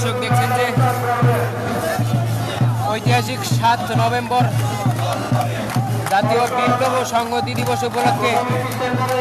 দর্শক দেখছেন যে ঐতিহাসিক সাত নভেম্বর জাতীয় বিপ্লব ও সংহতি দিবস উপলক্ষে সেগুলো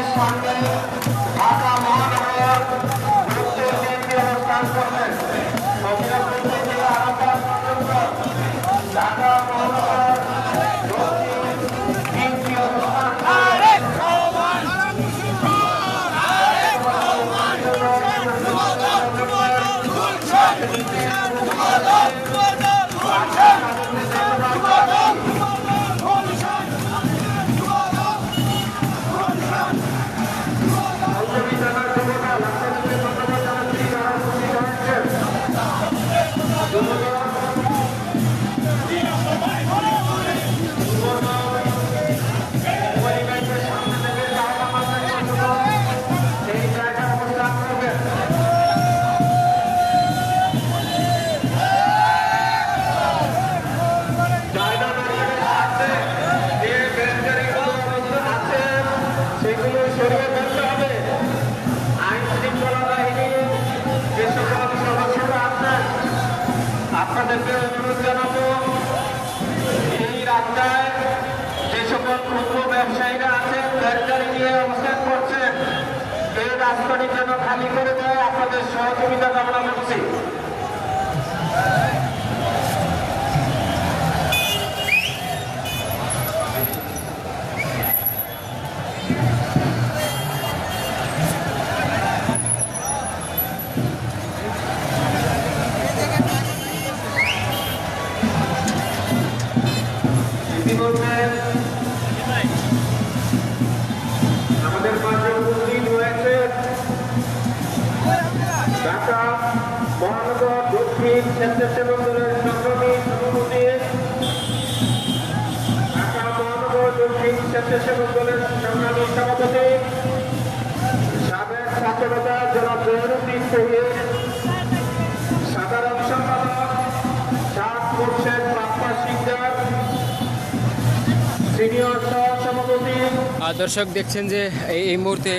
দর্শক দেখছেন যে এই মুহূর্তে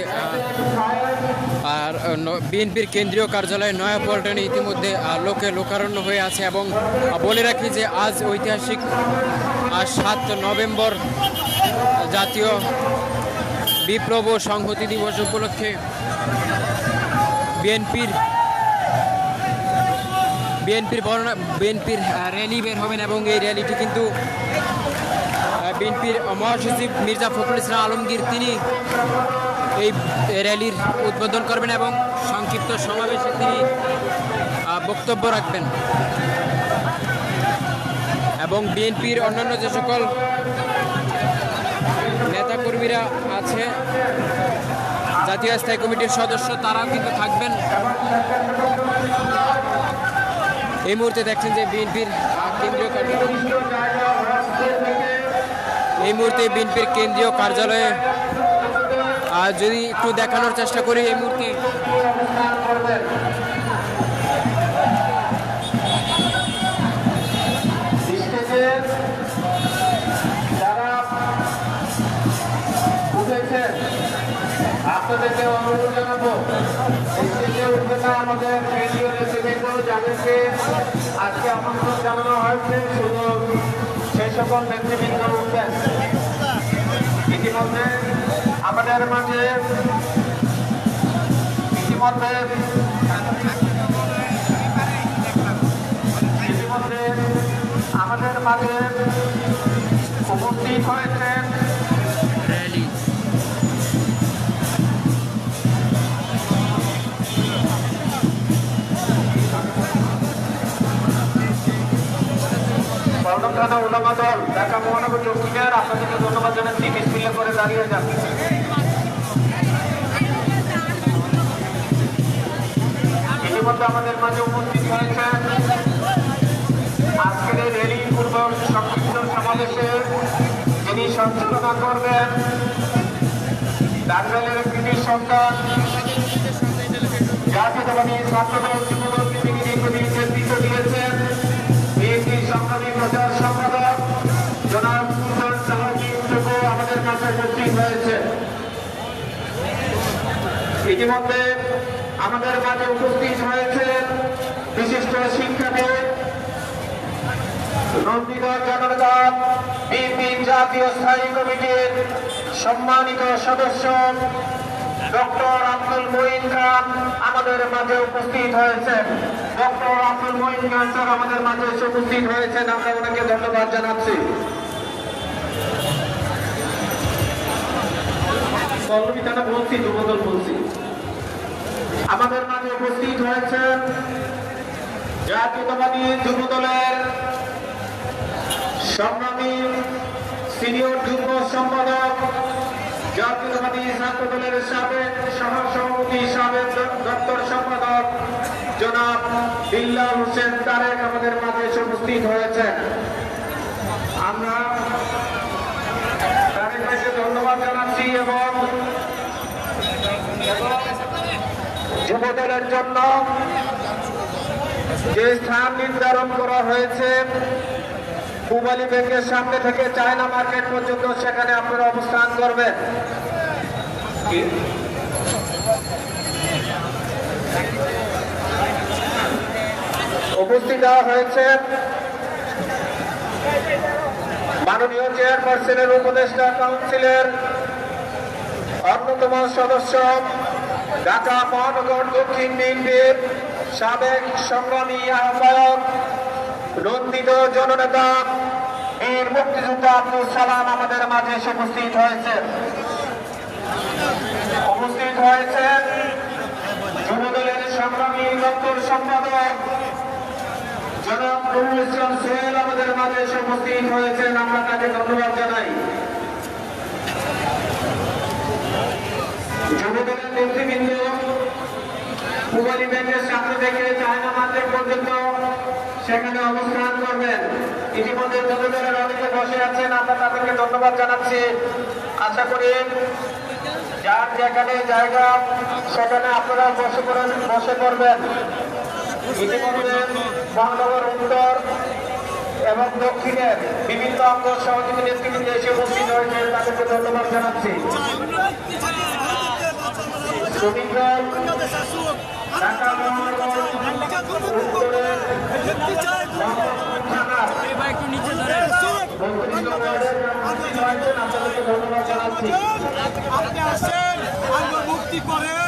আর বিএনপির কেন্দ্রীয় কার্যালয় নয়াপল্টনে ইতিমধ্যে লোকে লোকারণ্য হয়ে আছে এবং বলে রাখি যে আজ ঐতিহাসিক সাত নভেম্বর জাতীয় বিপ্লব ও সংহতি দিবস উপলক্ষে বিএনপির বিএনপির বিএনপির র্যালি বের হবেন এবং এই র্যালিটি কিন্তু বিএনপির মহাসচিব মির্জা ফখরুল ইসলাম আলমগীর, তিনি এই র্যালির উদ্বোধন করবেন এবং সংক্ষিপ্ত সমাবেশে তিনি বক্তব্য রাখবেন। এবং বিএনপির অন্যান্য যে সকল নেতাকর্মীরা আছে, জাতীয় স্থায়ী কমিটির সদস্য, তারাও কিন্তু থাকবেন। এই মুহূর্তে দেখছেন যে বিএনপির কেন্দ্রীয় কার্যালয়। এই মুহূর্তে বিএনপির কেন্দ্রীয় কার্যালয়ে আর যদি একটু দেখানোর চেষ্টা করি, এই মুহূর্তে আপনাদেরকে জানাব আমাদের কেন্দ্রীয় নেতৃবৃন্দ যাদেরকে আজকে আমন্ত্রণ জানানো হয়েছে শুধু সেই সকল নেতৃবৃন্দ উঠবেন ইতিমধ্যে আমাদের মাঝে ইতিমধ্যে ইতিমধ্যে আমাদের মাঝে উপস্থিত হয়েছেন বর্ধমান থানা ওলামা দল ঢাকা মহানগর চৌকিদার আপনাদেরকে ধন্যবাদ জানাচ্ছি বিসমিল্লা করে দাঁড়িয়ে যান ইতিমধ্যে আমাদের মাঝে উপস্থিত হয়েছেন আজকের এই র্যালি পূর্ব সংক্ষিপ্ত সমাবেশে যিনি সঞ্চালনা করবেন টাঙ্গাইলের কৃষি সন্তান জাতীয়তাবাদী ছাত্রদল ইতিমধ্যে আমাদের মাঝে উপস্থিত হয়েছেন বিশিষ্ট শিক্ষাবিদ নন্দিত জনতা বিপি জাতীয় স্থায়ী কমিটির সম্মানিত সদস্য ডক্টর আব্দুল মহিন খান আমাদের মাঝে উপস্থিত হয়েছেন। ডক্টর আব্দুল মহিন খান স্যার, আমাদের মাঝে উপস্থিত হয়েছেন। আমরা ওনাকে ধন্যবাদ জানাচ্ছি। পল্লবী বলছি যুবদল বলছি আমাদের মাঝে উপস্থিত হয়েছেন জাতীয়তাবাদী যুবদলের সংগ্রামী সিনিয়র যুগ্ম সম্পাদক, জাতীয়তাবাদী ছাত্র দলের সাবেক সহ সভাপতি সাবেক দপ্তর সম্পাদক জনাব বিল্লাল হোসেন তারেক আমাদের মাঝে উপস্থিত হয়েছেন। আমরা ধন্যবাদ জানাচ্ছি এবং যুবদলের জন্য যে স্থান নির্ধারণ করা হয়েছে, পুবালি ব্যাংকের সামনে থেকে চায়না মার্কেট পর্যন্ত সেখানে আপনারা অবস্থান করবেন। উপস্থিত হয়েছে। মাননীয় চেয়ারপারসনের উপদেষ্টা কাউন্সিলের অন্যতম সদস্য ঢাকা মহানগর দক্ষিণ বিএনপির সাবেক সংগ্রামী আহ্বায়ক, নন্দিত জননেতা বীর মুক্তিযোদ্ধা আব্দুল সালাম আমাদের মাঝে উপস্থিত হয়েছে উপস্থিত হয়েছেন যুবদলের সংগ্রামী দপ্তর সম্পাদক জনাব নুরুল ইসলাম সোহেল আমাদের মাঝে উপস্থিত হয়েছেন। আমরা তাকে ধন্যবাদ জানাই। যুবদলের নেতৃবৃন্দ, পুবালি ব্যাংকের সামনে থেকে চায়না মার্কেট পর্যন্ত সেখানে অবস্থান করবেন। ইতিমধ্যে যুবদলের অনেকে বসে আছেন। আমরা তাদেরকে ধন্যবাদ জানাচ্ছি। আশা করি যার যেখানে জায়গা, সেখানে আপনারা বসে করেন বসে করবেন ইতিমধ্যে মহানগর উত্তর এবং দক্ষিণের বিভিন্ন অঙ্গ সহযোগী নেতৃবৃন্দ এসে উপস্থিত হয়েছে। তাদেরকে ধন্যবাদ জানাচ্ছি। আপনি আসেন আমরা মুক্তি করেন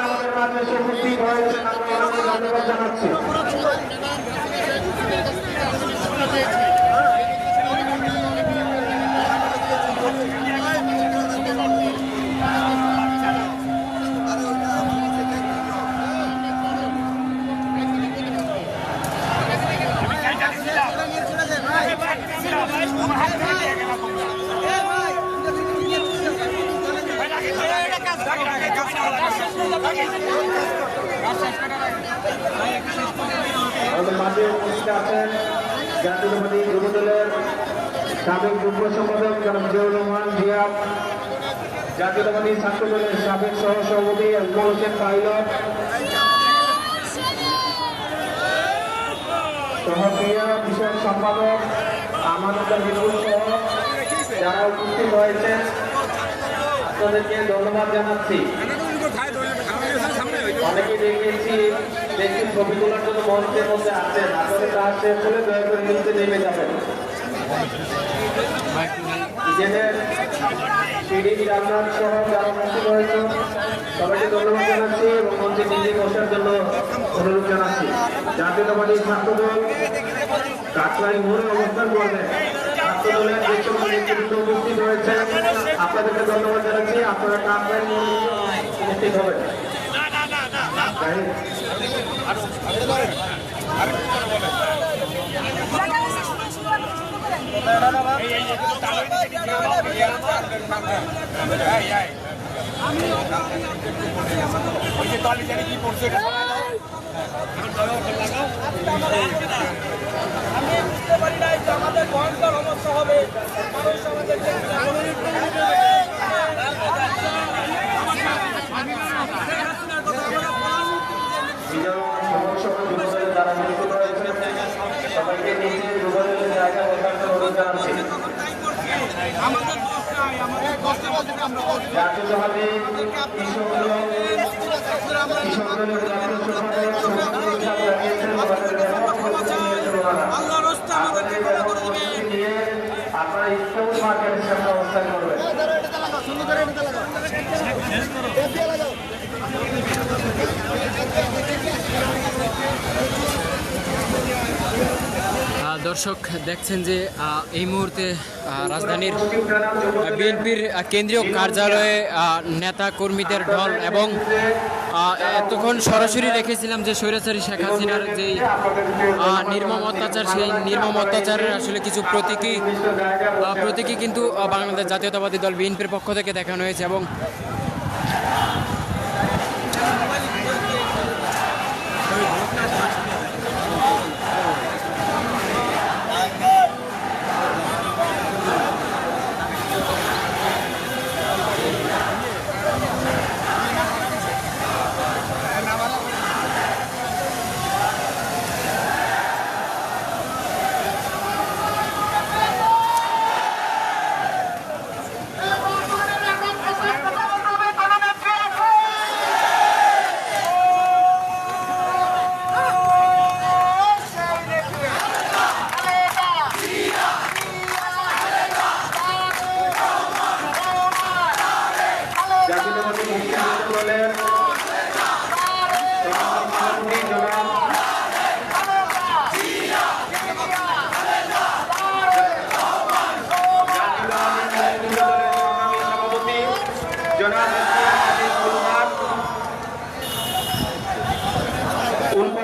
মাঝে উপস্থিত হয়েছেন আমরা ধন্যবাদ জানাচ্ছি আমাদের মাঝে উপস্থিত আছেন জাতীয়তাবাদী যুবদলের সাবেক যুগ্ম সম্পাদক জনাব জিয়া, জাতীয়তাবাদী ছাত্র দলের সাবেক সহ পাইলট, সহক্রিয়া বিষয়ক সম্পাদক আমানুল্লাহ বিপুল সহ যারা উপস্থিত হয়েছেন আপনাদেরকে ধন্যবাদ জানাচ্ছি। অনেকে দেখেছি, দেখি ছবি তোলার জন্য মঞ্চের মধ্যে আছেন আসলে কাজ শেষ হলে দয়া করে নিচে নেমে যাবেন। নিজেদের সিডি সহ যারা উপস্থিত সবাইকে ধন্যবাদ জানাচ্ছি এবং মঞ্চে নিজে বসার জন্য অনুরোধ জানাচ্ছি। জাতীয়তাবাদী ছাত্রদল কাকলাই মোড়ে অবস্থান নেতৃত্ব উপস্থিত হয়েছে আপনাদেরকে ধন্যবাদ জানাচ্ছি। আপনারা কাকলাই মোড়ে উপস্থিত হবেন। জাহিদ আমি বুঝতে পারি যে আমাদের ভয়ঙ্কর সমস্যা হবে। মানুষ আমাদের দোষ নাই আমাদের কষ্ট বলতে আমরা কষ্ট। দর্শক দেখছেন যে এই মুহূর্তে রাজধানীর বিএনপির কেন্দ্রীয় কার্যালয়ে নেতা কর্মীদের ঢল এবং এতক্ষণ সরাসরি দেখেছিলাম যে স্বৈরাচারী শেখ হাসিনার যে নির্মম অত্যাচার, সেই নির্মম অত্যাচারের আসলে কিছু প্রতীকী প্রতীকী কিন্তু বাংলাদেশ জাতীয়তাবাদী দল বিএনপির পক্ষ থেকে দেখানো হয়েছে এবং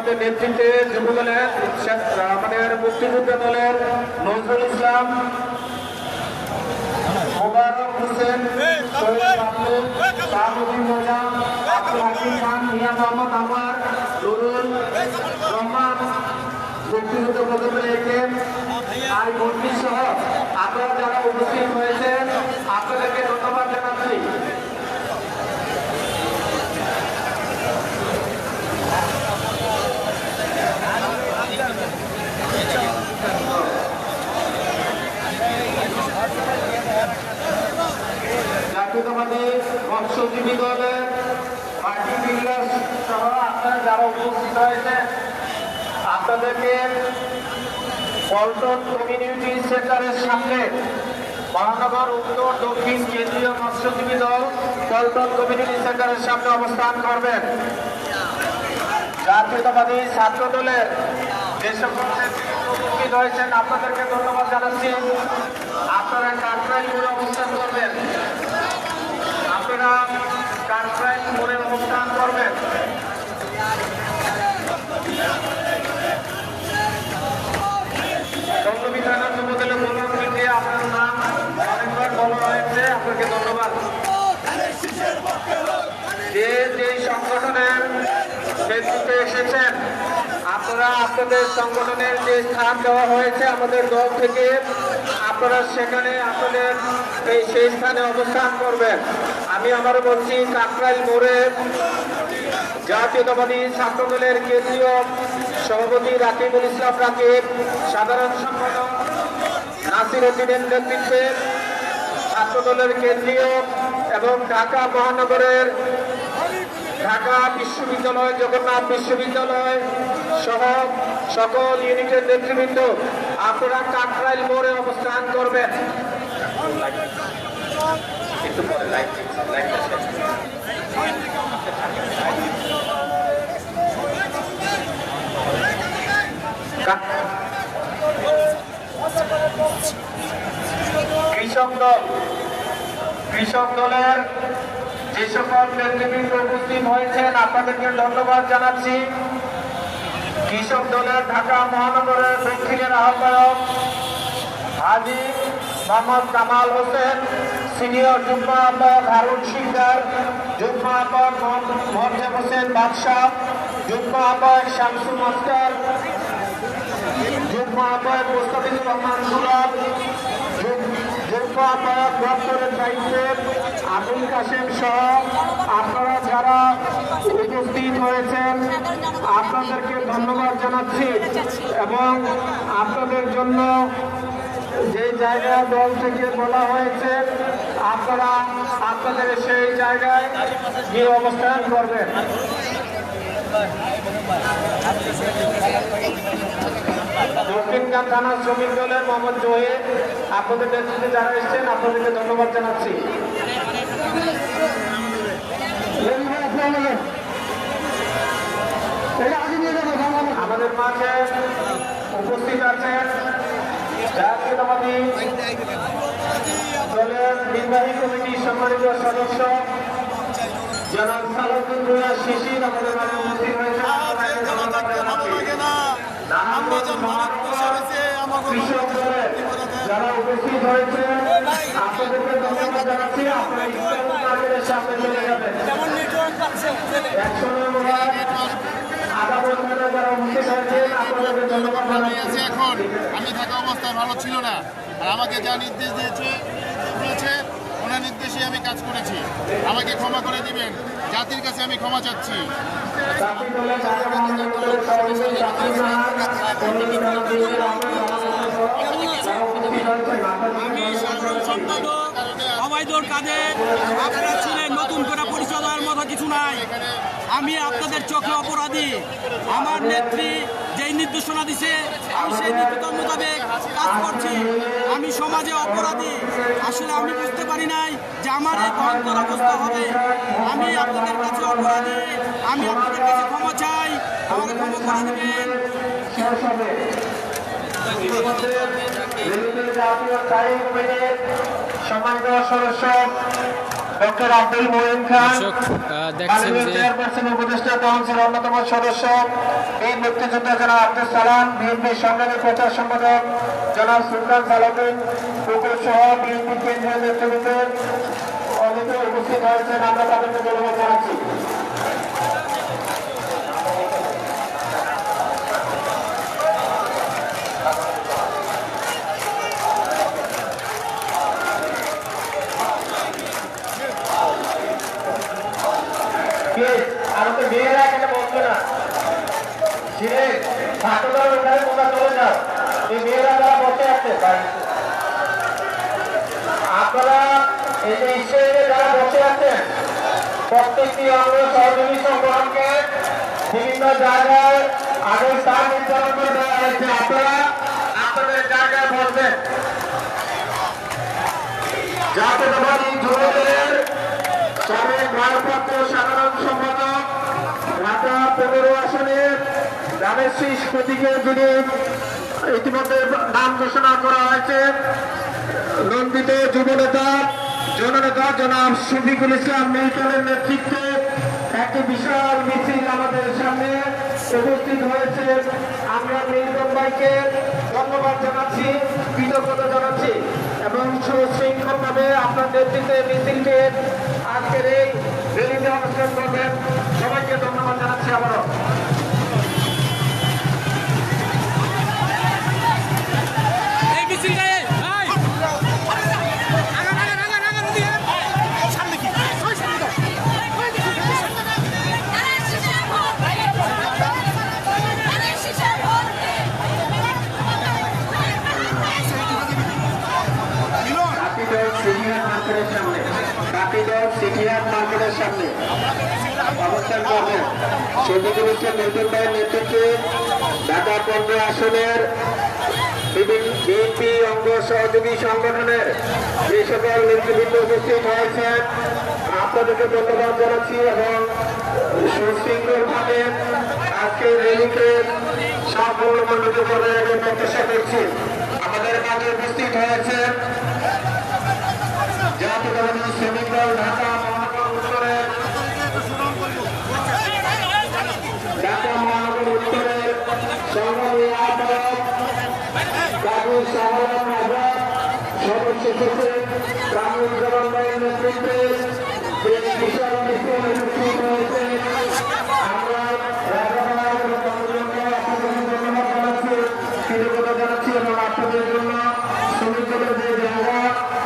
উলফাতের নেতৃত্বে যুব দলের আমাদের মুক্তিযুদ্ধ দলের নজরুল ইসলাম, মোবারক হোসেন মুক্তিযুদ্ধ একেন আই মন্ত্রী সহ আপনারা যারা উপস্থিত হয়েছেন জাতীয়তাবাদী মৎস্যজীবী দলের পার্টি বিল্ডার সহ আপনারা যারা উপস্থিত হয়েছেন আপনাদেরকে পল্টন কমিউনিটি সেন্টারের সামনে মহানগর উত্তর দক্ষিণ কেন্দ্রীয় মৎস্যজীবী দল পল্টন কমিউনিটি সেন্টারের সামনে অবস্থান করবেন। জাতীয়তাবাদী ছাত্র দলের যে সকল উপস্থিত হয়েছেন আপনাদেরকে ধন্যবাদ জানাচ্ছি। আপনারা মোড়ে অবস্থান করবেন। আপনারা কাঠরাইল মোড়ে অবস্থান করবেন। আপনার নাম বলা হয়েছে, আপনাকে ধন্যবাদ। যে যে সংগঠনের এসেছেন, আপনারা আপনাদের সংগঠনের যে স্থান দেওয়া হয়েছে আমাদের দল থেকে আপনারা সেখানে আপনাদের এই সেই স্থানে অবস্থান করবেন। আমি আবারও বলছি, কাকরাইল মোড়ে জাতীয়তাবাদী ছাত্র দলের কেন্দ্রীয় সভাপতি রাকিবুল ইসলাম রাকিব, সাধারণ সম্পাদক নাসির উদ্দিনের নেতৃত্বে ছাত্র দলের কেন্দ্রীয় এবং ঢাকা মহানগরের ঢাকা বিশ্ববিদ্যালয়, জগন্নাথ বিশ্ববিদ্যালয় সহ সকল ইউনিটের নেতৃবৃন্দ আপনারা কাকরাইল মোড়ে অবস্থান করবেন। কৃষক দল, কৃষক দলের যে সকল নেতৃবৃন্দ উপস্থিত হয়েছেন, আপনাদেরকে ধন্যবাদ জানাচ্ছি। কৃষক দলের ঢাকা মহানগরের দক্ষিণের আহ্বায়ক হাজি মোহাম্মদ কামাল হোসেন, সিনিয়র যুগ্ম আহ্বায়ক হারুন সিকদার যুগ্ম আহ্বায়ক মোহাম্মদ হোসেন বাদশাহ যুগ্ম আহ্বায়ক শামসু মাস্টার যুগ্ম আহ্বায়ক মোস্তাফিজুর রহমান সুরাব যুগ্ম আহ্বায়ক দপ্তরের দায়িত্বে আবুল কাশেম সহ আপনারা যারা উপস্থিত হয়েছেন, আপনাদেরকে ধন্যবাদ জানাচ্ছি এবং আপনাদের জন্য যে জায়গা দল থেকে বলা হয়েছে, আপনারা আপনাদের সেই জায়গায় গিয়ে অবস্থান করবেন। দক্ষিণগাম থানার শ্রমিক দলের মোহাম্মদ জহির, আপনাদের নেতৃত্বে যারা এসেছেন, আপনাদেরকে ধন্যবাদ জানাচ্ছি। আমাদের মাঝে উপস্থিত আছেন জাতীয়তাবাদী দলের নির্বাহী কমিটির সম্মানিত সদস্য জনাব সালাউদ্দিন ভূঁইয়া শিশির আমাদের মাঝে উপস্থিত হয়েছে আপনাকে ধন্যবাদ জানাচ্ছি। আমরা যে মারাত্মক সেরেছে আমাকে কৃষক দলের যারা উপস্থিত হয়েছে আপনাদেরকে ধন্যবাদ জানাচ্ছি আপনারা সামনে চলে যাবেন। যেমন নেটওয়ার্ক পাচ্ছে। একশো আধা বছরে যারা উপস্থিত হয়েছেন আপনাদেরকে ধন্যবাদ আমি জানাচ্ছি। এখন আমি থাকা অবস্থায় ভালো ছিল না। আর আমাকে যা নির্দেশ দিয়েছে দিয়েছে ওনার নির্দেশে আমি কাজ করেছি। আমাকে ক্ষমা করে দিবেন। জাতির কাছে আমি ক্ষমা চাচ্ছি। ছিলেন নতুন করে মতো কিছু নাই আমি আপনাদের চোখে অপরাধী। আমার নেত্রী যেই নির্দেশনা দিছে, আমি সেই নির্দেশন মোতাবেক কাজ করছি। আমি সমাজে অপরাধী। আসলে আমি বুঝতে পারি নাই যে আমার এই ভয়ঙ্কর অবস্থা হবে। আমি আপনাদের কাছে অপরাধী। আমি আপনাদের কাছে ক্ষমা চাই আমাকে ক্ষমা করে দেবেন। শেষ হবে ইতিমধ্যে রেলওয়ে জাতীয় স্থায়ী কমিটির সম্মানিত সদস্য ডক্টর আব্দুল মোহিন খান দর্শক আহ, দেখছেন মাননীয় যে চেয়ারপারসন উপদেষ্টা কাউন্সিল অন্যতম সদস্য এই মুক্তিযোদ্ধা জনাব আব্দুল সালাম বিএনপি সংগ্রামী প্রচার সম্পাদক জনাব সুলতান সালাউদ্দিন কুকুর সহ বিএনপি কেন্দ্রীয় নেতৃবৃন্দের অনেকে উপস্থিত হয়েছেন। আমরা তাদেরকে ধন্যবাদ জানাচ্ছি কে আর তো মেয়েরা এখানে বসবে না ছিঁড়ে ছাত্ররা ওখানে তোমরা চলে যাও এই মেয়েরা যারা বসে আছে আপনারা এই যে ইসরায়েলে যারা বসে আছেন প্রত্যেকটি অঙ্গ সহযোগী সংগঠনকে বিভিন্ন জায়গায় আগে স্থান নির্ধারণ করে দেওয়া হয়েছে আপনারা আপনাদের জায়গায় বসবেন জাতীয়তাবাদী যুবদলের সাবেক ভারপ্রাপ্ত সাধারণ সম্পাদক ঢাকা পনেরো আসনের রামেশ শীষ প্রতীকে যিনি ইতিমধ্যে নাম ঘোষণা করা হয়েছে। নন্দিত যুব নেতা জননেতা জনাব শফিকুল ইসলাম মিল্টনের নেতৃত্বে একটি বিশাল মিছিল আমাদের সামনে উপস্থিত হয়েছে। আমরা মিল্টন ভাইকে ধন্যবাদ জানাচ্ছি, কৃতজ্ঞতা জানাচ্ছি এবং সুশৃঙ্খলভাবে আপনার নেতৃত্বে মিছিলকে আজকের এই রেলিতে অনুষ্ঠান করবেন। সবাইকে ধন্যবাদ জানাচ্ছি আবারও। ইসলাম নতুন ভাইয়ের নেতৃত্বে ঢাকা পনেরো আসনের বিএনপি অঙ্গ সহযোগী সংগঠনের যে সকল নেতৃবৃন্দ উপস্থিত হয়েছেন আপনাদেরকে ধন্যবাদ জানাচ্ছি এবং সুশৃঙ্খলভাবে আজকের রেলিকে সাফল্যমণ্ডিত করে এবং প্রত্যাশা করছি আমাদের মাঝে উপস্থিত হয়েছেন কাজী শাহরাম আজাদ সদস্য সচিব রামুল জামান ভাইয়ের নেতৃত্বে যে বিশাল মিছিল উপস্থিত হয়েছে, আমরা আপনাদের জন্য শ্রমিক দলের যে জায়গা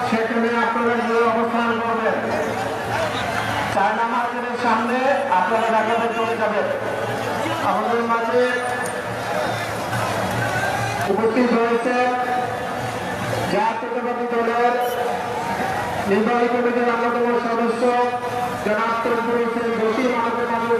সেখানে আপনারা গিয়ে অবস্থান করবেন, চায়না মার্কেটের সামনে আপনারা ঢাকাতে আমাদের মাঝে উপস্থিত হয়েছে। জাতীয়তাবাদী দলের নির্বাহী কমিটির অন্যতম সদস্য জনাব আমাদের মাঝে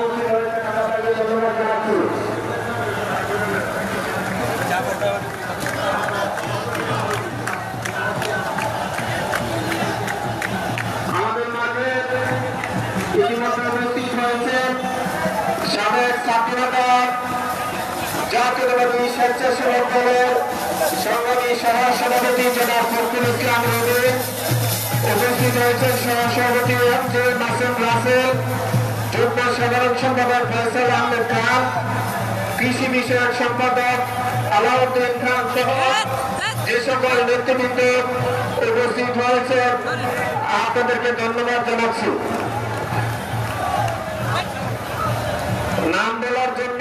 উপস্থিত মাঝে ইতিমধ্যে উপস্থিত হয়েছে সাবেক ছাত্রনেতা জাতীয়তাবাদী স্বেচ্ছাসেবক দলের সংগ্রামী সহ সভাপতি জনাব ফখরুল ইসলাম রবি উপস্থিত হয়েছেন সহ সভাপতি আব্দুল মাসুম রাসেল, যুগ্ম সাধারণ সম্পাদক ফয়সাল আহমেদ খান, কৃষি বিষয়ক সম্পাদক আলাউদ্দিন খান সহ যে সকল নেতৃবৃন্দ উপস্থিত হয়েছে আপনাদেরকে ধন্যবাদ জানাচ্ছি। নাম বলার জন্য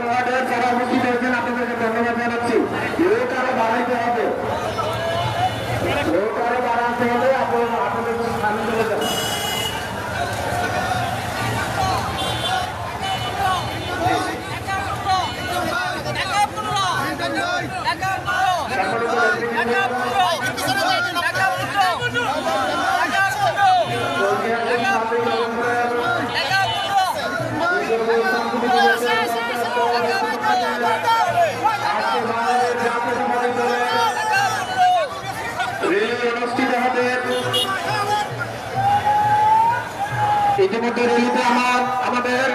ইতিমধ্যে রেলিতে আমার আমাদের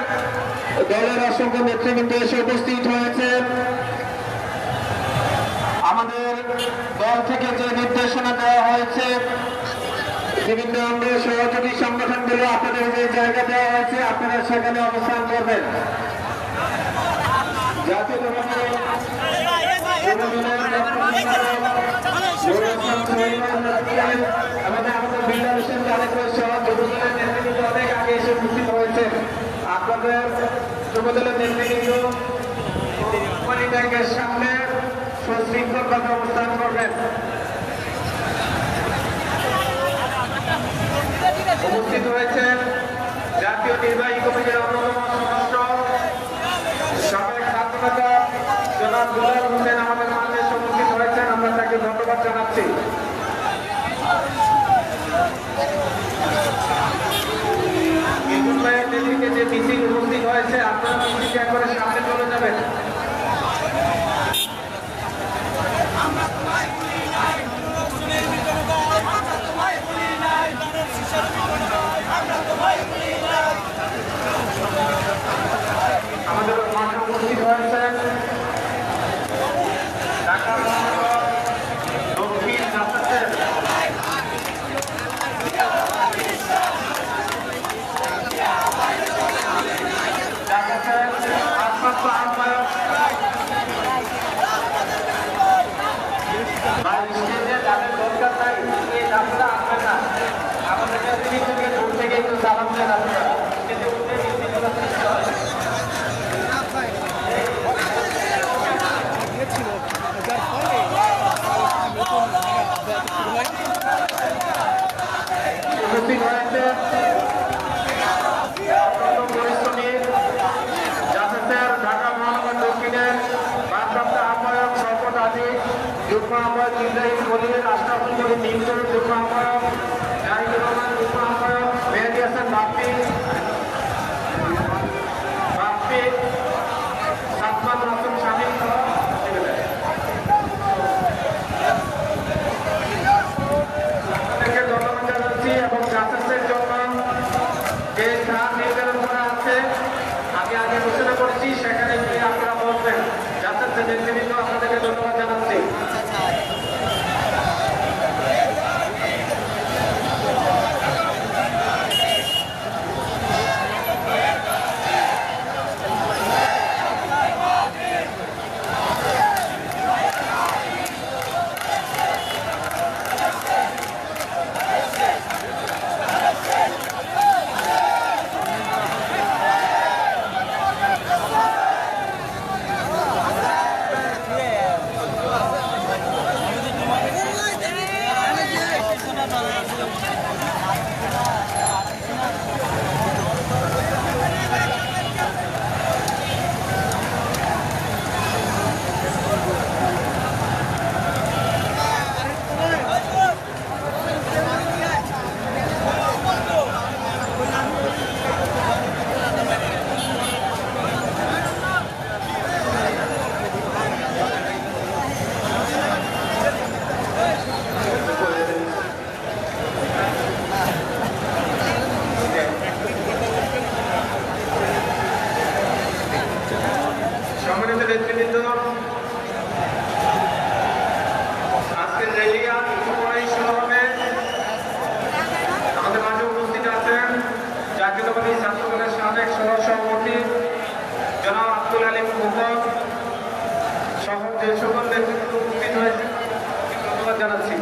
দলের অসংখ্য নেতৃবৃন্দ এসে উপস্থিত হয়েছে আমাদের দল থেকে যে নির্দেশনা দেওয়া হয়েছে বিভিন্ন অঙ্গ সহযোগী সংগঠনগুলো আপনাদের যে জায়গা দেওয়া হয়েছে আপনারা সেখানে অবস্থান করবেন জাতীয়তাবাদী আমাদের আমাদের বিল্লা হোসেন তারেক সহ যুবদলের নেতৃবৃন্দ অনেক আগে এসে উপস্থিত হয়েছে আপনাদের যুবদলের নেতৃবৃন্দ ব্যাংকের সামনে সুশৃঙ্খলভাবে অবস্থান করবেন। উপস্থিত হয়েছেন জাতীয় নির্বাহী কমিটির অন্যতম সদস্য, সাবেক ছাত্রনেতা জনাব গোলাম হোসেন আমাদের মাঝে এসে উপস্থিত হয়েছেন আমরা তাকে ধন্যবাদ জানাচ্ছি বিপুল ভাইয়ের নেতৃত্বে যে মিছিল উপস্থিত হয়েছে। আপনারা মিছিলকে একবারে সামনে চলে যাবেন আমাদের মাঠে উপস্থিত হয়েছেন ঢাকা মহানগর দক্ষিণ জাসাসের জাসাসের ভারপ্রাপ্ত আহ্বায়ক ভাই স্টেজে যাদের দরকার নাই এই রাস্তা আসবে না আমাদের কাছে থেকে দূর থেকে একটু সালাম দেন আপনারা স্টেজে উঠে মিছিলগুলো সৃষ্টি হয় উপস্থিত হয়েছে অত্যন্ত পরিশ্রমী জাসেসের ঢাকা মহানগর দক্ষিণের ভারপ্রাপ্ত আহ্বায়ক শওকত আলী যুগ্ম আহ্বায়ক ইব্রাহিম খলিল আশরাফুল করিম মিন্টু যুগ্ম আহ্বায়ক জাহিদুর রহমান যুগ্ম আহ্বায়ক মেহেদি হাসান বাপ্পি জাতীয়তাবাদী ছাত্র দলের সাবেক সহ সভাপতি জনাব আব্দুল আলিম মুহম্মদ সহ যে সকল নেতৃত্ব উপস্থিত হয়েছে, ধন্যবাদ জানাচ্ছি।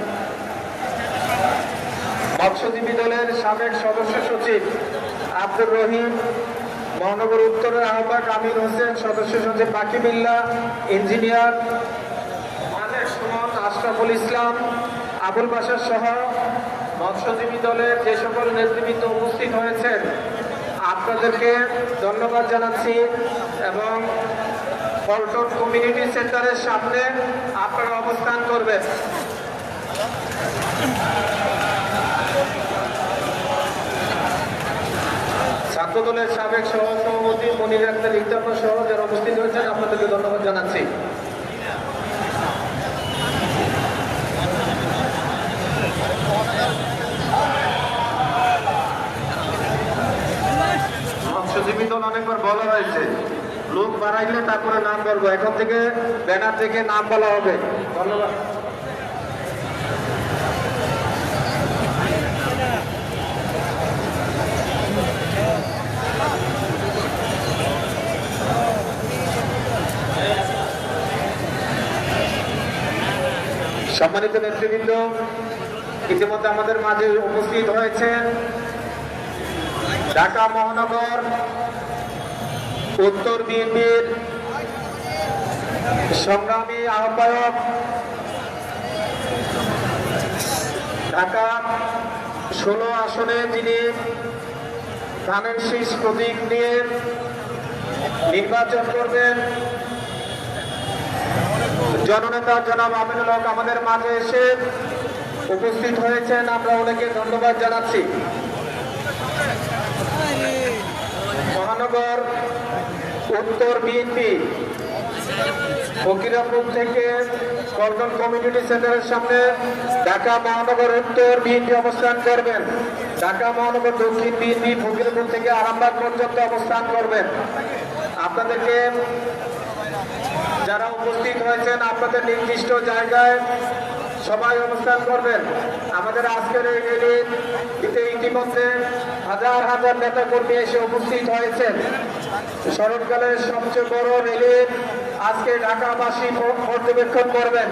মৎস্যজীবী দলের সাবেক সদস্য সচিব আব্দুর রহিম, মহানগর উত্তরের আহ্বায়ক আমির হোসেন, সদস্য সচিব বাকিবিল্লা ইঞ্জিনিয়ার মালেক সুমন, আশরাফুল ইসলাম, আবুল বাসার সহ মৎস্যজীবী দলের যে সকল নেতৃবৃন্দ উপস্থিত হয়েছেন আপনাদেরকে ধন্যবাদ জানাচ্ছি এবং পল্টন কমিউনিটি সেন্টারের সামনে আপনারা অবস্থান করবেন। ছাত্র দলের সাবেক সহ সভাপতি মনির আক্তার ইকতাম সহ যারা উপস্থিত হয়েছেন, আপনাদেরকে ধন্যবাদ জানাচ্ছি। মৎস্যজীবী অনেকবার বলা হয়েছে। লোক বাড়াইলে তারপরে নাম বলব। এখন থেকে ব্যানার থেকে নাম বলা হবে। ধন্যবাদ। সম্মানিত নেতৃবৃন্দ, ইতিমধ্যে আমাদের মাঝে উপস্থিত হয়েছেন ঢাকা মহানগর উত্তর বিএনপির সংগ্রামী আহ্বায়ক ঢাকা ষোলো আসনে যিনি ধানের শীষ প্রতীক নিয়ে নির্বাচন করবেন। জননেতা জনাব আমিনুল হক আমাদের মাঝে এসে উপস্থিত হয়েছেন। আমরা ওনাকে ধন্যবাদ জানাচ্ছি। মহানগর উত্তর বিএনপি, ফকিরাপুর থেকে কল্টন কমিউনিটি সেন্টারের সামনে ঢাকা মহানগর উত্তর বিএনপি অবস্থান করবেন। ঢাকা মহানগর দক্ষিণ বিএনপি ফকিরাপুর থেকে আরামবাগ পর্যন্ত অবস্থান করবেন। আপনাদেরকে যারা উপস্থিত হয়েছেন আপনাদের নির্দিষ্ট জায়গায় সবাই অনুষ্ঠান করবেন। আমাদের আজকের এই র্যালিতে ইতিমধ্যে হাজার হাজার নেতা কর্মী এসে উপস্থিত হয়েছেন। শরৎকালের সবচেয়ে বড় র্যালি আজকে ঢাকাবাসী পর্যবেক্ষণ করবেন।